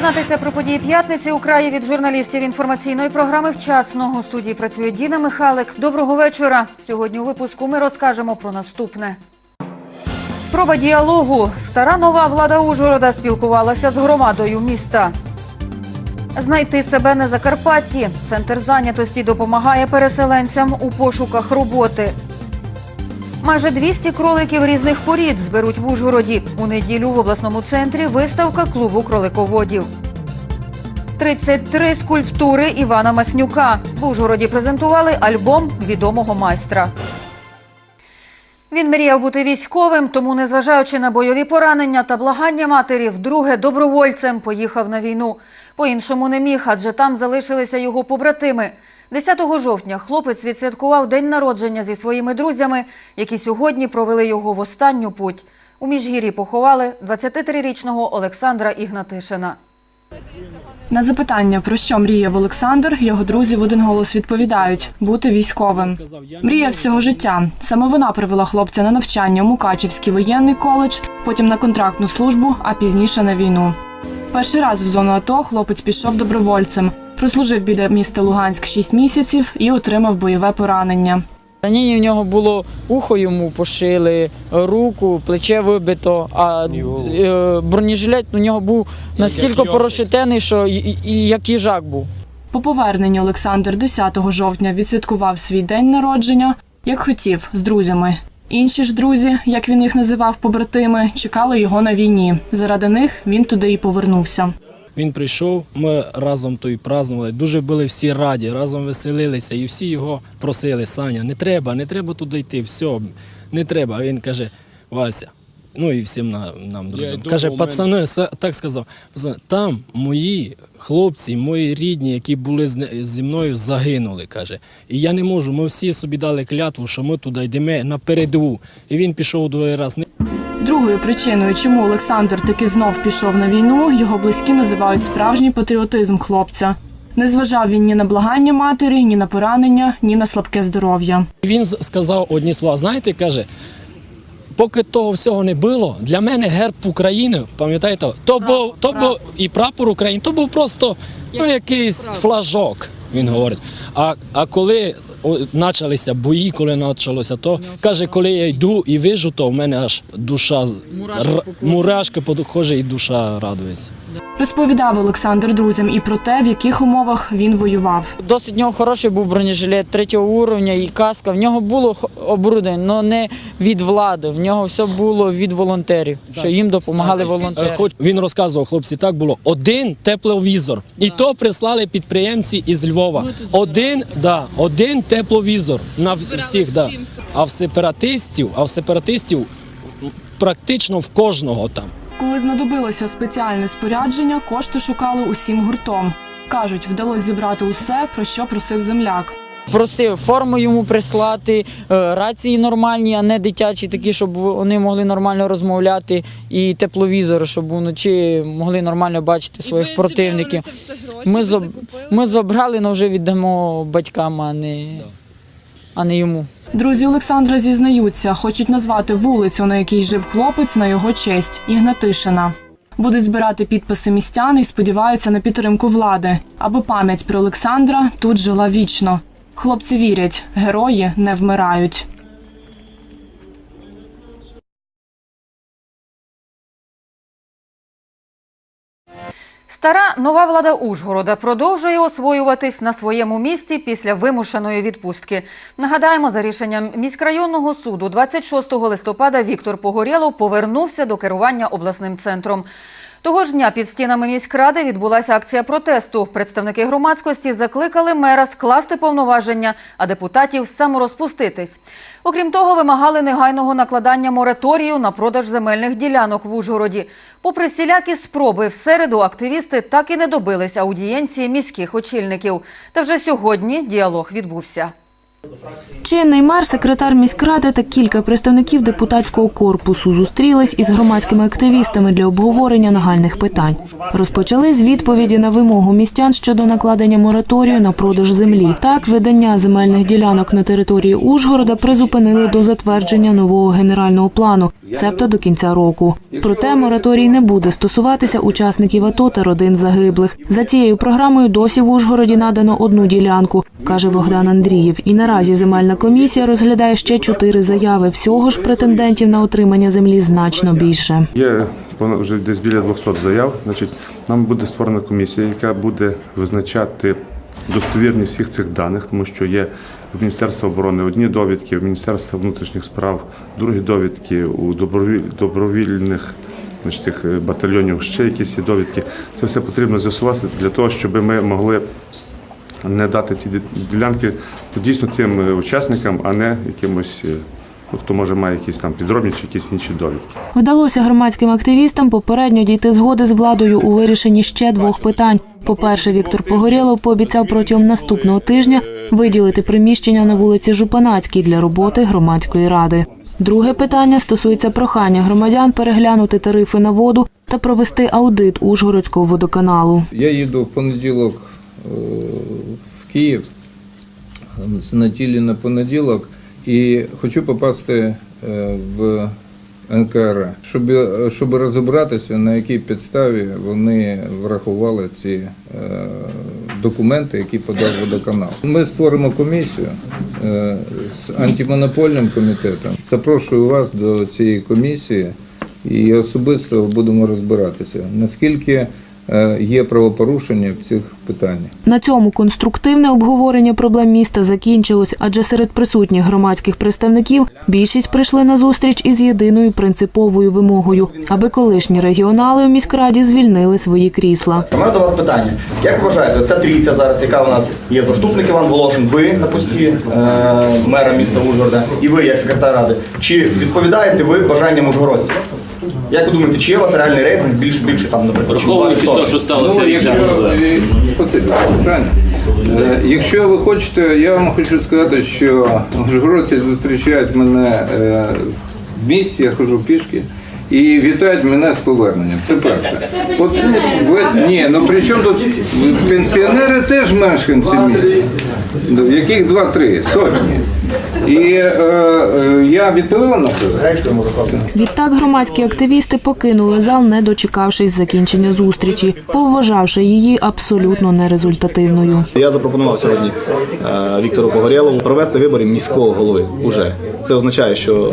Дізнатися про події п'ятниці у краї від журналістів інформаційної програми «Вчасно». У студії працює Діна Михалик. Доброго вечора. Сьогодні у випуску ми розкажемо про наступне. Спроба діалогу. Стара нова влада Ужгорода спілкувалася з громадою міста. Знайти себе на Закарпатті. Центр зайнятості допомагає переселенцям у пошуках роботи. Майже 200 кроликів різних порід зберуть в Ужгороді. У неділю в обласному центрі виставка клубу кролиководів. 33 скульптури Івана Маснюка. В Ужгороді презентували альбом відомого майстра. Він мріяв бути військовим, тому, незважаючи на бойові поранення та благання матері, вдруге добровольцем поїхав на війну. По-іншому не міг, адже там залишилися його побратими. 10 жовтня хлопець відсвяткував день народження зі своїми друзями, які сьогодні провели його в останню путь. У Міжгір'ї поховали 23-річного Олександра Ігнатишина. На запитання, про що мріяв Олександр, його друзі в один голос відповідають – бути військовим. Мрія всього життя. Саме вона привела хлопця на навчання у Мукачівський воєнний коледж, потім на контрактну службу, а пізніше на війну. Перший раз в зону АТО хлопець пішов добровольцем. Прослужив біля міста Луганськ 6 місяців і отримав бойове поранення. Ранення в нього було ухо йому пошили, руку, плече вибито, а е, бронежилет у нього був настільки порошитений, що і, як їжак був. По поверненні Олександр 10 жовтня відсвяткував свій день народження, як хотів, з друзями. Інші ж друзі, як він їх називав побратими, чекали його на війні. Заради них він туди і повернувся. Він прийшов, ми разом то й празднували. Дуже були всі раді, разом веселилися, і всі його просили: Саня, не треба, не треба туди йти, все, не треба. А він каже: Вася. Ну і всім на- нам друзям. Каже, пацани, так сказав, пацани, там мої хлопці, мої рідні, які були зі мною, загинули. каже. І я не можу. Ми всі собі дали клятву, що ми туди йдемо на передову. І він пішов другий раз. Другою причиною, чому Олександр таки знов пішов на війну, його близькі називають справжній патріотизм хлопця. Не зважав він ні на благання матері, ні на поранення, ні на слабке здоров'я. Він сказав одні слова. Знаєте, каже, поки того всього не було, для мене герб України, пам'ятаєте, то був, то був і прапор України, то був просто ну, якийсь флажок, він говорить. А, а коли почалися бої, коли почалося то, каже, коли я йду і вижу, то в мене аж душа Мурашки р- по кожі. мурашки по кожі і душа радується. Розповідав Олександр друзям і про те, в яких умовах він воював. Досить в нього хороший був бронежилет третього уровня і каска. В нього було оборудовання, але не від влади. В нього все було від волонтерів, що їм допомагали Е, волонтери. Хоч він розказував, хлопці, так було один тепловізор. І то прислали підприємці із Львова. Один, да, один тепловізор на всіх. Да. А в сепаратистів, а в сепаратистів практично в кожного там. Коли знадобилося спеціальне спорядження, кошти шукали усім гуртом. Кажуть, вдалося зібрати усе, про що просив земляк. Просив форму йому прислати, е, рації нормальні, а не дитячі, такі, щоб вони могли нормально розмовляти, і тепловізори, щоб вночі могли нормально бачити своїх противників. Ми, ми забрали, але вже віддамо батькам, а не, а не йому. Друзі Олександра зізнаються, хочуть назвати вулицю, на якій жив хлопець, на його честь Ігнатишина. Будуть збирати підписи містян і сподіваються на підтримку влади, аби пам'ять про Олександра тут жила вічно. Хлопці вірять, герої не вмирають. Стара нова влада Ужгорода продовжує освоюватись на своєму місці після вимушеної відпустки. Нагадаємо, за рішенням міськрайонного суду 26 листопада Віктор Погорєлов повернувся до керування обласним центром. Того ж дня під стінами міськради відбулася акція протесту. Представники громадськості закликали мера скласти повноваження, а депутатів саморозпуститись. Окрім того, вимагали негайного накладання мораторію на продаж земельних ділянок в Ужгороді. Попри всілякі спроби, в середу активісти так і не добились аудієнції міських очільників. Та вже сьогодні діалог відбувся. Чинний мер, секретар міськради та кілька представників депутатського корпусу зустрілись із громадськими активістами для обговорення нагальних питань. Розпочали з відповіді на вимогу містян щодо накладення мораторію на продаж землі. Так, видання земельних ділянок на території Ужгорода призупинили до затвердження нового генерального плану, цебто до кінця року. Проте мораторій не буде стосуватися учасників АТО та родин загиблих. За цією програмою досі в Ужгороді надано одну ділянку, каже Богдан Андрієв. І наразі земельна комісія розглядає ще чотири заяви. Всього ж претендентів на отримання землі значно більше. Є вже десь біля 200 заяв. Значить, нам буде створена комісія, яка буде визначати достовірність всіх цих даних, тому що є в Міністерства оборони одні довідки, в Міністерства внутрішніх справ другі довідки, у добровіль, добровільних значить, е, батальйонів ще якісь є довідки. Це все потрібно з'ясувати для того, щоб ми могли не дати ті ді- ділянки дійсно цим е, учасникам, а не якимось, е, ну, хто може має якісь там підробні чи якісь інші довідки. Вдалося громадським активістам попередньо дійти згоди з владою у вирішенні ще двох питань. По-перше, Віктор Погорєлов пообіцяв протягом наступного тижня виділити приміщення на вулиці Жупанацькій для роботи громадської ради. Друге питання стосується прохання громадян переглянути тарифи на воду та провести аудит Ужгородського водоканалу. Я їду в понеділок в Київ з неділі на понеділок і хочу попасти е, в НКР, щоб, щоб розібратися, на якій підставі вони врахували ці е, документи, які подав водоканал. Ми створимо комісію е, з антимонопольним комітетом. Запрошую вас до цієї комісії і особисто будемо розбиратися, наскільки є правопорушення в цих питаннях. На цьому конструктивне обговорення проблем міста закінчилось, адже серед присутніх громадських представників більшість прийшли на зустріч із єдиною принциповою вимогою, аби колишні регіонали у міськраді звільнили свої крісла. У мене до вас питання. Як вважаєте, ця трійця зараз, яка у нас є заступник Іван Волошин, ви на пості е, мера міста Ужгорода і ви як секретар ради, чи відповідаєте ви бажанням ужгородців? Як ви думаєте, чи є у вас реальний рейтинг більш більше там, наприклад, Враховуючи 2%? те, що сталося Ну, рік якщо, тому назад. е, спасибі правильно. Е, Якщо ви хочете, я вам хочу сказати, що ужгородці зустрічають мене е, в місті, я хожу пішки. І вітають мене з поверненням. Це перше. От ви ні, ну при чому тут пенсіонери теж мешканці міста, яких два-три сотні. І е, е, я відповів на це. Відтак громадські активісти покинули зал, не дочекавшись закінчення зустрічі, повважавши її абсолютно нерезультативною. Я запропонував сьогодні е, Віктору Погорєлову провести вибори міського голови. Уже це означає, що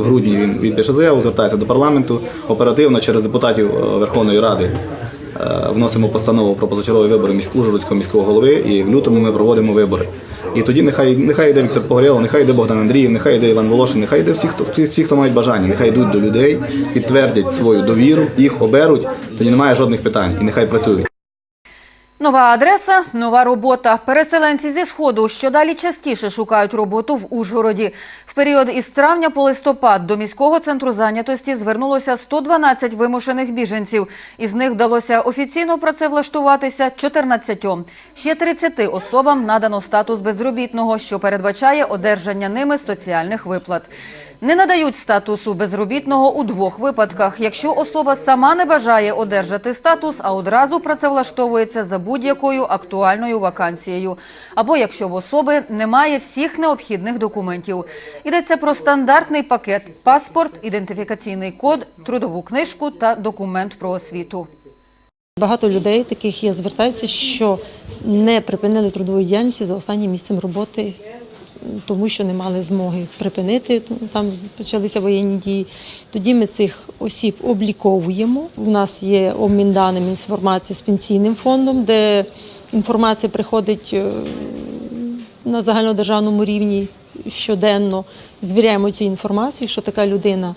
в грудні він, пише заяву, звертається до парламенту оперативно через депутатів е, Верховної Ради. е, Вносимо постанову про позачергові вибори міського Ужгородського міського голови, і в лютому ми проводимо вибори. І тоді нехай нехай йде Віктор Погорєлов, нехай йде Богдан Андріїв, нехай йде Іван Волошин, нехай йде всі, хто всі, хто мають бажання, нехай йдуть до людей, підтвердять свою довіру, їх оберуть, тоді немає жодних питань і нехай працюють. Нова адреса, нова робота. Переселенці зі сходу щодалі частіше шукають роботу в Ужгороді. В період із травня по листопад до міського центру зайнятості звернулося 112 вимушених біженців. Із них вдалося офіційно працевлаштуватися 14. Ще 30 особам надано статус безробітного, що передбачає одержання ними соціальних виплат. Не надають статусу безробітного у двох випадках. Якщо особа сама не бажає одержати статус, а одразу працевлаштовується за будь-якою актуальною вакансією. Або якщо в особи немає всіх необхідних документів. Йдеться про стандартний пакет – паспорт, ідентифікаційний код, трудову книжку та документ про освіту. Багато людей таких є, звертаються, що не припинили трудової діяльності за останнім місцем роботи, тому що не мали змоги припинити. Там почалися воєнні дії. Тоді ми цих осіб обліковуємо. У нас є обмін даними інформації з пенсійним фондом, де інформація приходить е, на загальнодержавному рівні щоденно. Звіряємо цю інформацію, що така людина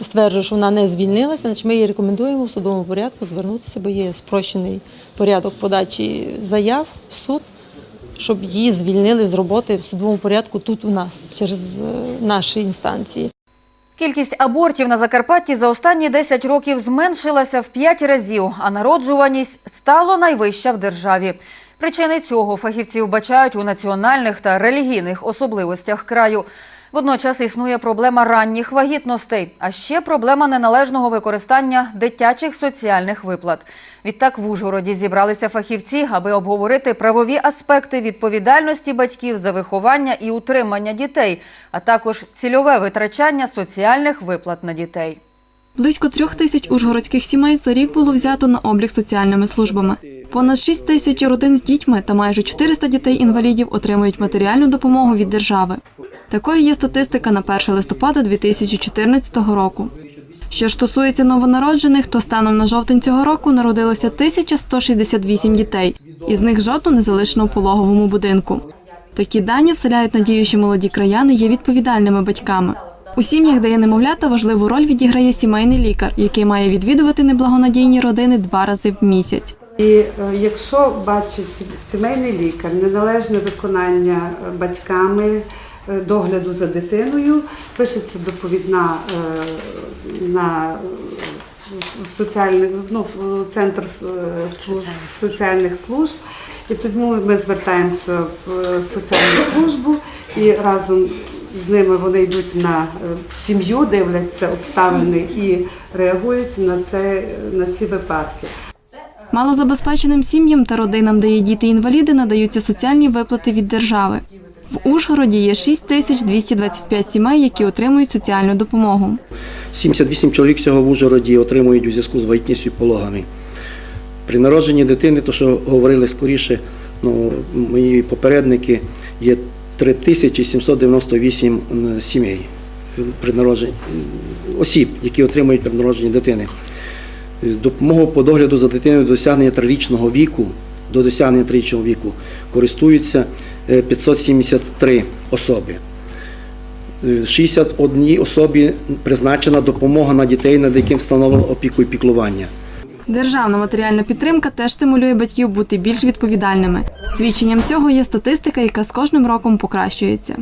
стверджує, що вона не звільнилася, значить ми їй рекомендуємо в судовому порядку звернутися, бо є спрощений порядок подачі заяв в суд, щоб її звільнили з роботи в судовому порядку тут у нас, через е, наші інстанції. Кількість абортів на Закарпатті за останні 10 років зменшилася в 5 разів, а народжуваність стало найвища в державі. Причини цього фахівці вбачають у національних та релігійних особливостях краю. Водночас існує проблема ранніх вагітностей, а ще проблема неналежного використання дитячих соціальних виплат. Відтак в Ужгороді зібралися фахівці, аби обговорити правові аспекти відповідальності батьків за виховання і утримання дітей, а також цільове витрачання соціальних виплат на дітей. Близько трьох тисяч ужгородських сімей за рік було взято на облік соціальними службами. Понад 6 тисяч родин з дітьми та майже 400 дітей-інвалідів отримують матеріальну допомогу від держави. Такою є статистика на 1 листопада 2014 року. Що ж стосується новонароджених, то станом на жовтень цього року народилося 1168 дітей, із них жодного не залишено в пологовому будинку. Такі дані вселяють надію, що молоді краяни є відповідальними батьками. У сім'ях, де є немовлята, важливу роль відіграє сімейний лікар, який має відвідувати неблагонадійні родини два рази в місяць. І е, якщо бачить сімейний лікар неналежне виконання е, батьками догляду за дитиною, пишеться доповідна е, на е, соціальний ну, центр е, служб, соціальних служб. І тому ми звертаємося в е, соціальну службу і разом з ними вони йдуть на е, сім'ю, дивляться обставини і реагують на це на ці випадки. Малозабезпеченим сім'ям та родинам, де є діти-інваліди, надаються соціальні виплати від держави. В Ужгороді є 6 тисяч 225 сімей, які отримують соціальну допомогу. 78 чоловік всього в Ужгороді отримують у зв'язку з вагітністю і пологами. При народженні дитини, то що говорили скоріше, ну, мої попередники, є 3798 сімей при народженні, осіб, які отримують при народженні дитини. Допомогу по догляду за дитиною до досягнення трирічного віку, до досягнення трирічного віку користуються 573 особи. 61 особі призначена допомога на дітей, над яким встановлено опіку і піклування. Державна матеріальна підтримка теж стимулює батьків бути більш відповідальними. Свідченням цього є статистика, яка з кожним роком покращується.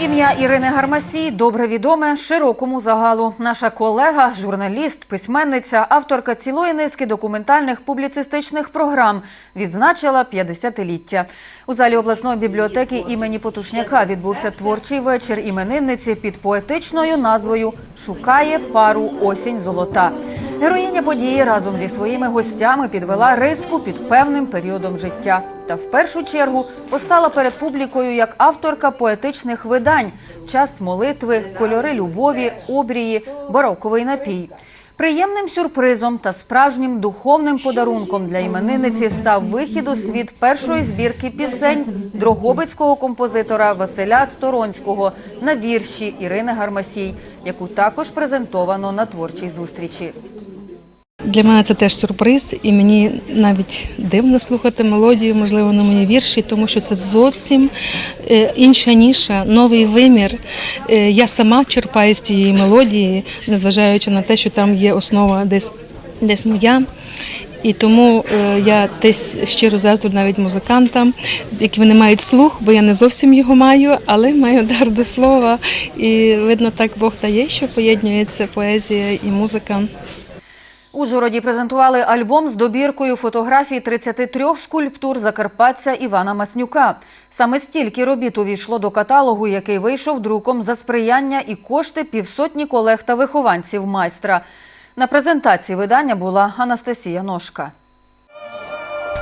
Ім'я Ірини Гармасій добре відоме широкому загалу. Наша колега, журналіст, письменниця, авторка цілої низки документальних публіцистичних програм відзначила 50-ліття. У залі обласної бібліотеки імені Потушняка відбувся творчий вечір іменинниці під поетичною назвою Шукає пару осінь золота. Героїня події разом зі своїми гостями підвела риску під певним періодом життя. Та в першу чергу постала перед публікою як авторка поетичних видань Час молитви, кольори любові, обрії, бароковий напій. Приємним сюрпризом та справжнім духовним подарунком для іменинниці став вихід у світ першої збірки пісень дрогобицького композитора Василя Сторонського на вірші Ірини Гармасій, яку також презентовано на творчій зустрічі. Для мене це теж сюрприз, і мені навіть дивно слухати мелодію, можливо, на мої вірші, тому що це зовсім е, інша ніша, новий вимір. Е, Я сама черпаю з цієї мелодії, незважаючи на те, що там є основа десь, десь моя. І тому е, я десь щиро заздрю навіть музикантам, які вони мають слух, бо я не зовсім його маю, але маю дар до слова. І видно, так Бог дає, що поєднується поезія і музика. Ужгороді презентували альбом з добіркою фотографій 33 скульптур закарпатця Івана Маснюка. Саме стільки робіт увійшло до каталогу, який вийшов друком за сприяння і кошти півсотні колег та вихованців майстра. На презентації видання була Анастасія Ножка.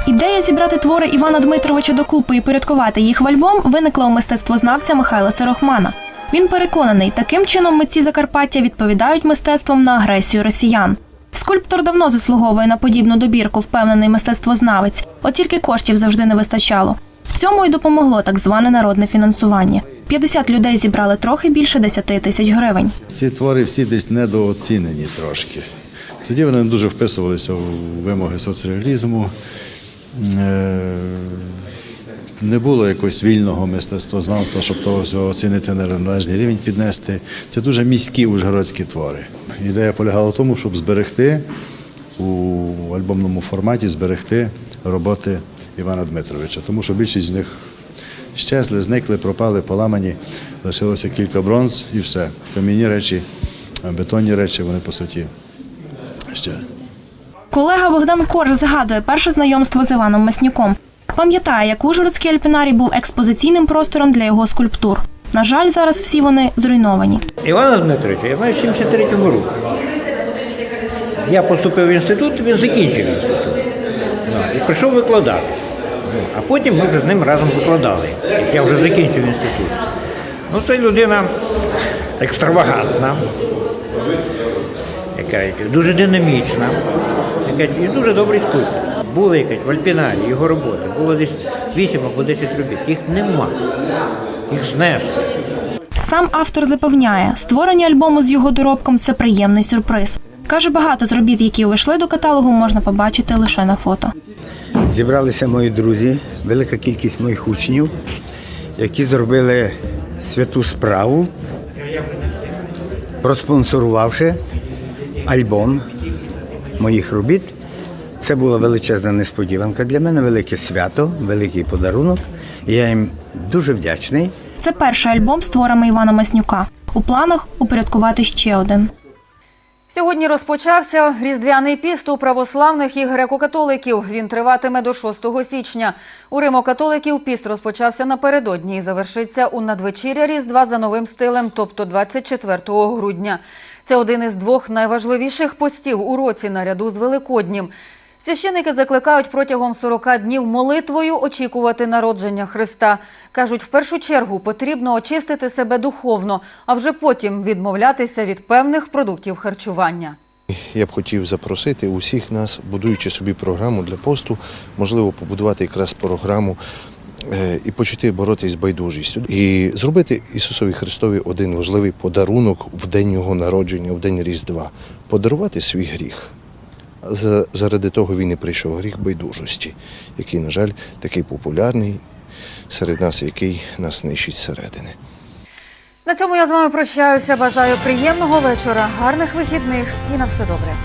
Ідея зібрати твори Івана Дмитровича докупи і порядкувати їх в альбом виникла у мистецтвознавця Михайла Сирохмана. Він переконаний, таким чином митці Закарпаття відповідають мистецтвом на агресію росіян. Скульптор давно заслуговує на подібну добірку, впевнений мистецтвознавець, от тільки коштів завжди не вистачало. В цьому й допомогло так зване народне фінансування. 50 людей зібрали трохи більше 10 тисяч гривень. Ці твори всі десь недооцінені трошки. Тоді вони дуже вписувалися у вимоги соцреалізму. Е, Не було якогось вільного мистецтвознавства, щоб того оцінити на належний рівень піднести. Це дуже міські ужгородські твори. Ідея полягала в тому, щоб зберегти у альбомному форматі зберегти роботи Івана Дмитровича, тому що більшість з них щезли, зникли, пропали, поламані. Лишилося кілька бронз і все. Кам'яні речі бетонні речі, вони по суті ще Колега Богдан Корж згадує перше знайомство з Іваном Маснюком. Пам'ятає, як Ужгородський альпінарій був експозиційним простором для його скульптур. На жаль, зараз всі вони зруйновані. Івана Дмитровича я маю 73-му році. Я поступив в інститут, він закінчив інститут. І прийшов викладати. Ну, А потім ми вже з ним разом викладали. Я вже закінчив інститут. Ну, це людина екстравагантна, яка дуже динамічна, яка і дуже добрий скульптор. Були якась в Альпінарі, його роботи. Було десь 8 або 10 робіт. Їх нема. Їх знесли. Сам автор запевняє, створення альбому з його доробком це приємний сюрприз. Каже, багато з робіт, які увійшли до каталогу, можна побачити лише на фото. Зібралися мої друзі, велика кількість моїх учнів, які зробили святу справу, проспонсорувавши альбом моїх робіт. Це була величезна несподіванка для мене, велике свято, великий подарунок. І я їм дуже вдячний. Це перший альбом з творами Івана Маснюка. У планах упорядкувати ще один. Сьогодні розпочався різдвяний піст у православних і греко-католиків. Він триватиме до 6 січня. У римо-католиків піст розпочався напередодні і завершиться у надвечіря Різдва за новим стилем, тобто 24 грудня. Це один із двох найважливіших постів у році наряду з Великоднім. Священники закликають протягом 40 днів молитвою очікувати народження Христа. Кажуть, в першу чергу потрібно очистити себе духовно, а вже потім відмовлятися від певних продуктів харчування. Я б хотів запросити усіх нас, будуючи собі програму для посту, можливо, побудувати якраз програму е, і почати боротися з байдужістю. І зробити Ісусові Христові один важливий подарунок в день Його народження, в день Різдва подарувати свій гріх. За- Заради того він і прийшов гріх байдужості, який, на жаль, такий популярний серед нас, який нас нищить зсередини. На цьому я з вами прощаюся. Бажаю приємного вечора, гарних вихідних і на все добре.